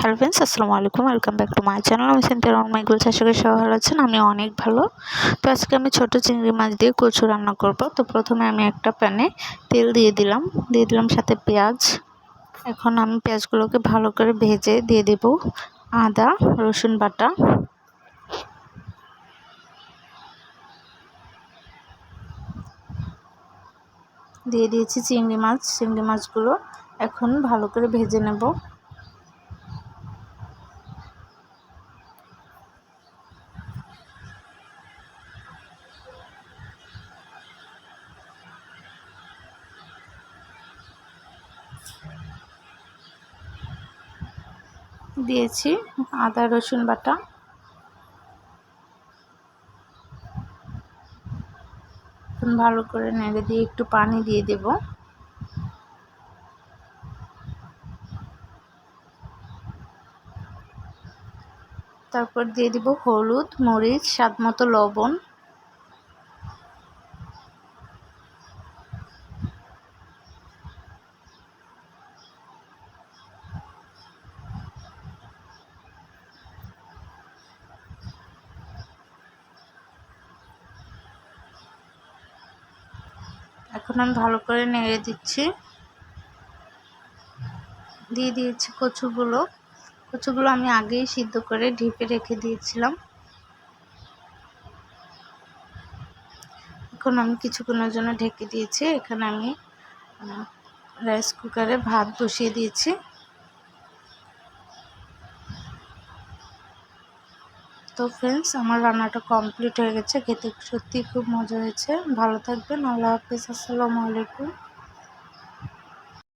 Hello friends আসসালামু আলাইকুম। Welcome back to my channel আমি সেন্টার রহমান মাইগুল শাসকের সবাই ভালো আছেন? আমি অনেক ভালো। তো আজকে আমি ছোট চিংড়ি মাছ দিয়ে কচু রান্না করব। তো প্রথমে আমি একটা প্যানে তেল দিয়ে দিলাম। দিয়ে দিলাম সাথে পেঁয়াজ। এখন আমি পেঁয়াজগুলোকে ভালো করে ভেজে দিয়ে দেব। আদা, রসুন বাটা। দিয়ে দিয়েছি চিংড়ি মাছ। চিংড়ি মাছগুলো এখন ভালো করে ভেজে নেব। দিয়েছি আদা, রসুন বাটা। ভালো করে নেড়ে দিয়ে একটু পানি দিয়ে দেব। তারপর দিয়ে দিব হলুদ, মরিচ স্বাদ মতো লবণ। এখন আমি ভালো করে নেড়ে দিচ্ছি। দিয়ে দিয়েছি কচুগুলো। কচুগুলো আমি আগেই সিদ্ধ করে ঢিপে রেখে দিয়েছিলাম। এখন আমি কিছুক্ষণের জন্য ঢেকে দিয়েছি। এখানে আমি রাইস কুকারে ভাত বসিয়ে দিয়েছি। তো ফ্রেন্ডস আমার রান্নাটা কমপ্লিট হয়ে গেছে। খেতে সত্যি খুব মজা হয়েছে। ভালো থাকবেন। আল্লাহ হাফিজ। আসসালামু আলাইকুম।